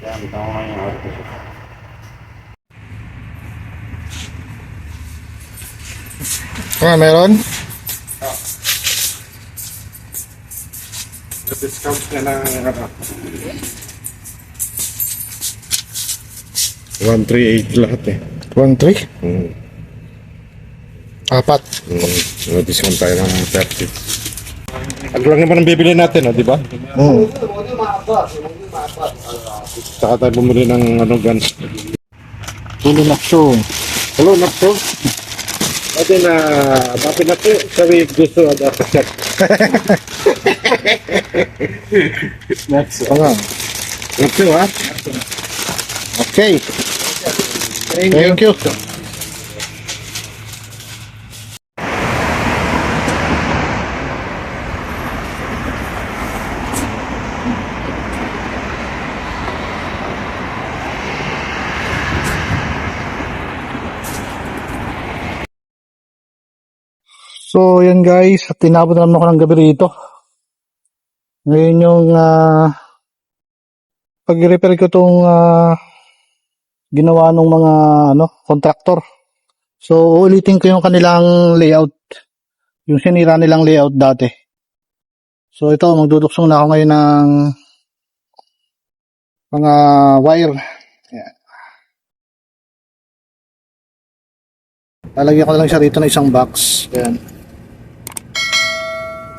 Kaya ang tao nga yung arte siya. Ah, meron? Na-discount niya ng ano. 138 lahat eh. 1-3? Mm. Apat. Mm. Na-discount tayo ng 30. Ano lang naman ang bibili natin, oh, di ba? Mm. Saka tayo bumili ng ano, guns. Tulo na show. Hello, Nakto. Ate na, bakit na po? Sabi gusto sa chat. Next. Okay. Nakto, ha? Okay. Thank you. So, yan guys. At tinapon na naman ako ng gabi rito. Ngayon yung ah, pag-repair ko itong ah, ginawa ng mga ano, contractor. So, uulitin ko yung kanilang layout. Yung sinira nilang layout dati. So, ito, magduduksong na ako ngayon ng mga wire. Ayan. Lalagyan ko lang siya rito ng isang box. Ayan.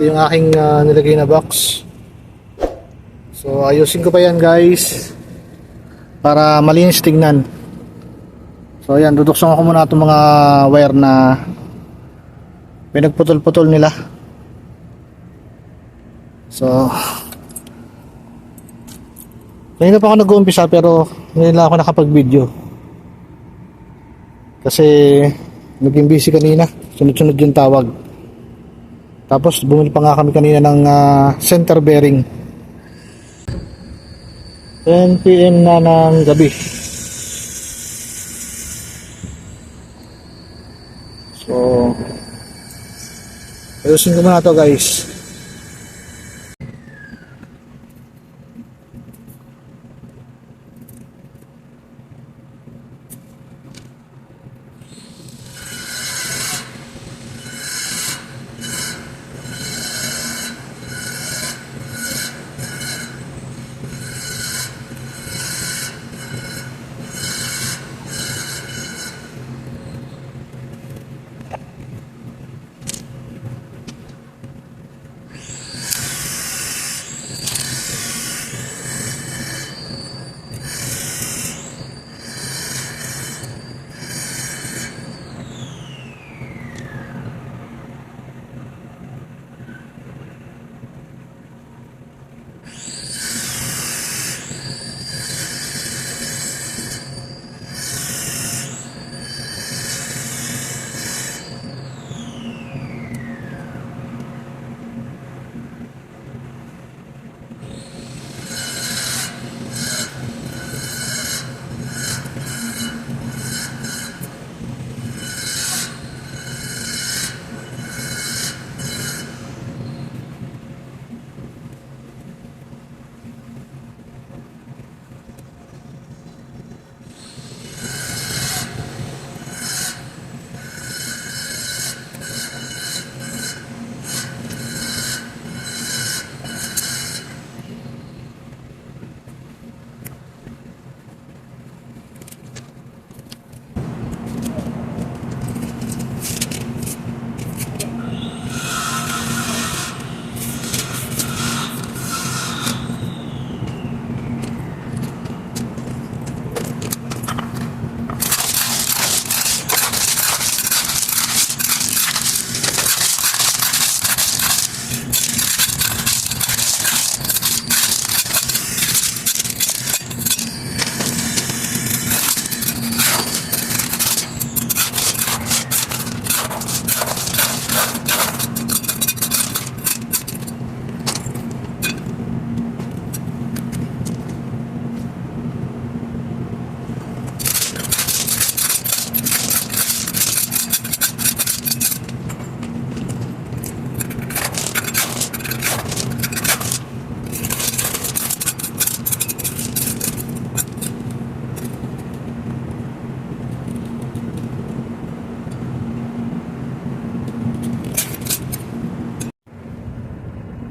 Ito yung aking ah, nilagay na box. So, ayusin ko pa yan guys. Para malinis tignan. So, ayan. Duduksan ko muna itong mga wire na pinagputol-putol nila. So, kanina pa ako nag-uumpisa pero ngayon lang ako nakapag-video. Kasi naging busy kanina. Sunod-sunod yung tawag. Tapos bumili pa nga kami kanina ng ah, center bearing. 10 p.m. na ng gabi. So, ayusin ko muna to guys.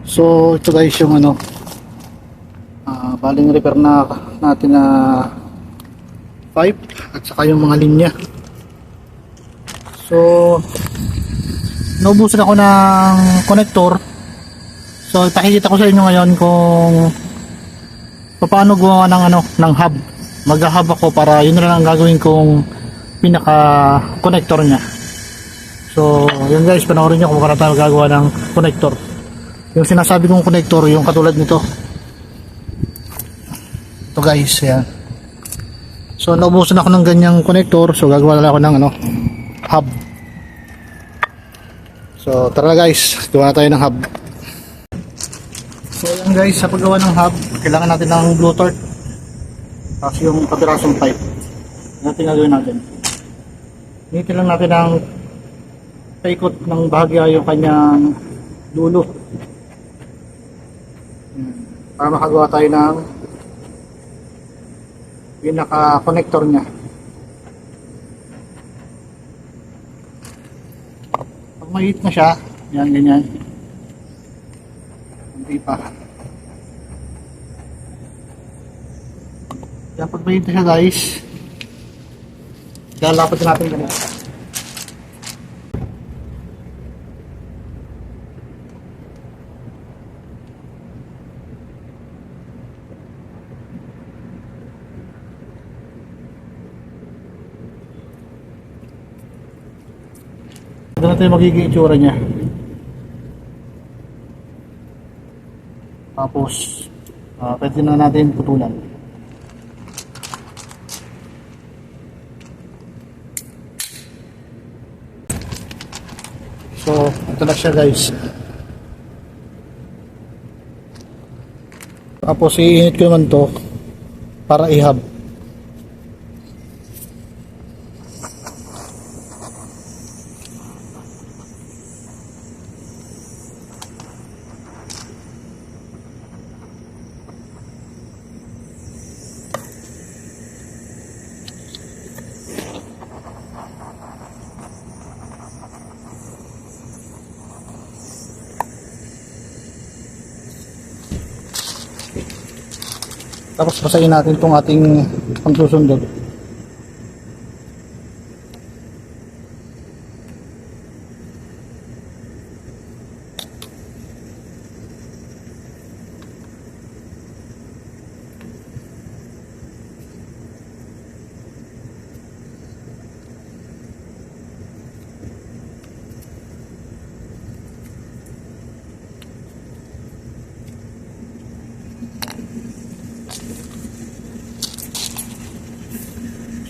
So, ito guys yung ano, ah baling repair na natin na pipe at saka yung mga linya. So, naubusan ako ng connector. So, ipakikita ko sa inyo ngayon kung paano gumawa ng ano, ng hub. Mag-hub ako para yun na lang ang gagawin kong pinaka connector niya. So, yun guys, panoorin nyo kung paano tayo gagawa ng connector. Yung sinasabi kong connector, yung katulad nito. Ito guys, yan. So, naubusan ako ng ganyang connector. So, gagawa na ako ng ano, hub. So, tara guys, gawa na tayo ng hub. So, yan guys, sa paggawa ng hub, kailangan natin ng blue torch. Tapos yung kabirasong pipe. Natin gagawin natin. Ngiti lang natin ang paikot ng bahagya yung kanyang dulo. Para makagawa tayo ng pinaka-connector niya. Pag maliit na siya, yan, ganyan. Hindi pa. Kaya pag maliit na siya guys, lalapad natin ganyan. Ito tayo magiging itsura niya. Tapos, ah pwede na natin putulan. So, ito na siya guys. Tapos, iinit ko naman to para ihab. Tapos basahin natin itong ating pangsusundot.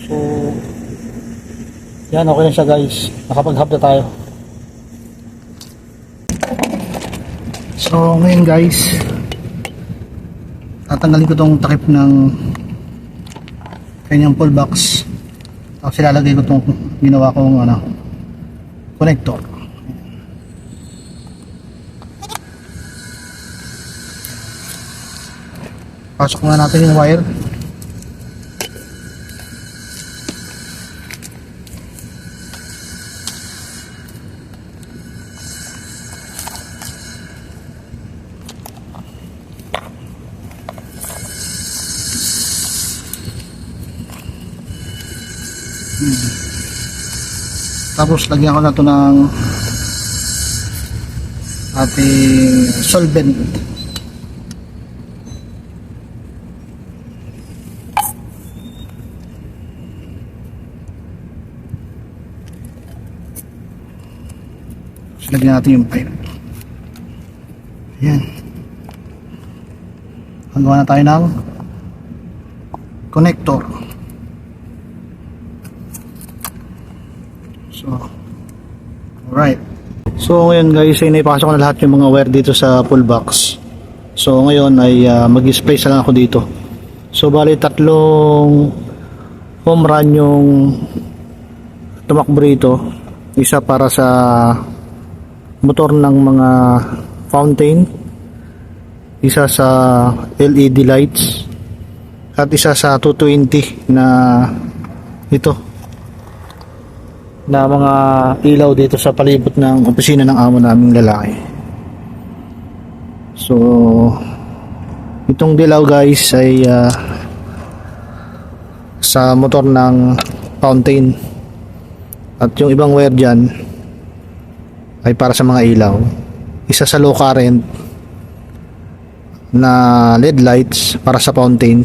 So, yan, okay na siya guys. Nakapag-hub na tayo. So, ngayon guys, tatanggalin ko tong takip ng kanyang pull box. Tapos ilalagay ko tong ginawa kong ano, connector. Pasok muna natin yung wire. Tapos lagyan ko na to ng ating solvent. Lagyan natin yung pipe. Ayan. Hanggawa na tayo ng connector. So, alright. So ngayon guys, ay naipasok ko na lahat yung mga wire dito sa pull box. So ngayon ay uh, mag-splice na lang ako dito. So bali tatlong home run yung tumakbo rito. Isa para sa motor ng mga fountain. Isa sa LED lights. At isa sa 220 na ito na mga ilaw dito sa palibot ng opisina ng amo naming lalaki. So, itong dilaw guys ay ah, sa motor ng fountain. At yung ibang wire dyan ay para sa mga ilaw. Isa sa low current na LED lights para sa fountain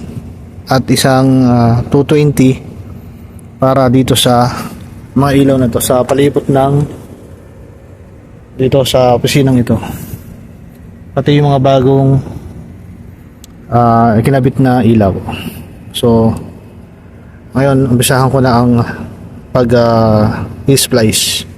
at isang ah, 220 para dito sa mga ilaw na to sa palibot ng dito sa opisinang ito. Pati yung mga bagong ah, ikinabit na ilaw. So ngayon umpisahan ko na ang pag ah, i-splice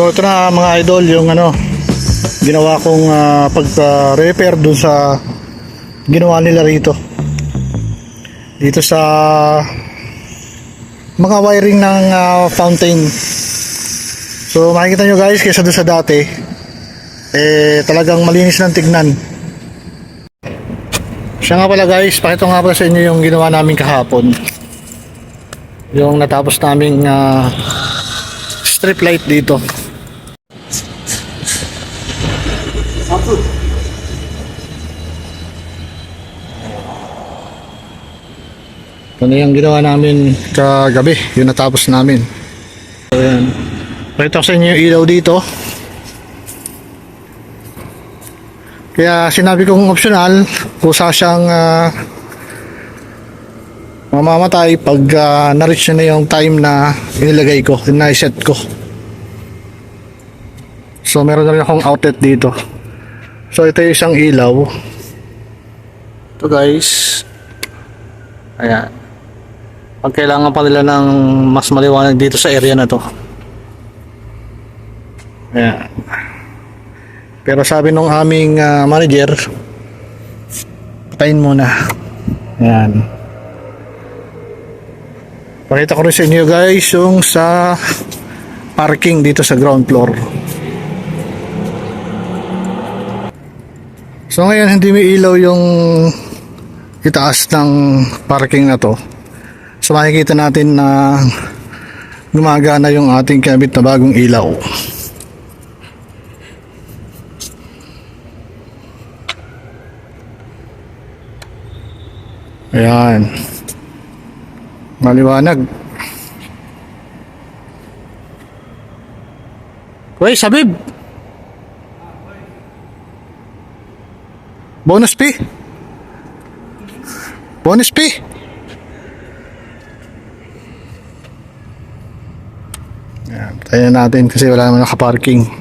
So ito na mga idol yung ano ginawa kong ah, pag-repair dun sa ginawa nila rito. Dito sa mga wiring ng ah, fountain. So makikita nyo guys kaysa doon sa dati eh talagang malinis ng tignan. Siya nga pala guys, pakita nga pala sa inyo yung ginawa namin kahapon. Yung natapos naming ah, strip light dito. Na yung ginawa namin kagabi, yung natapos namin. So yan. Pakita ko sa inyo yung ilaw dito. Kaya sinabi kong optional, kusa siyang ah, mamamatay pag ah, na-reach na yung time na inilagay ko, na-set ko. So meron na rin akong outlet dito. So ito yung isang ilaw. Ito guys. Ayan. Pag kailangan pa nila ng mas maliwanag dito sa area na to. Ayan. Pero sabi nung aming ah, manager, patayin muna. Ayan. Pakita ko rin sa inyo guys yung sa parking dito sa ground floor. So ngayon hindi may ilaw yung itaas ng parking na to. So makikita natin na gumagana yung ating kabit na bagong ilaw. Ayan. Maliwanag. Uy, Sabib! Bonus P! Bonus P! Tayo natin kasi wala naman nakaparking.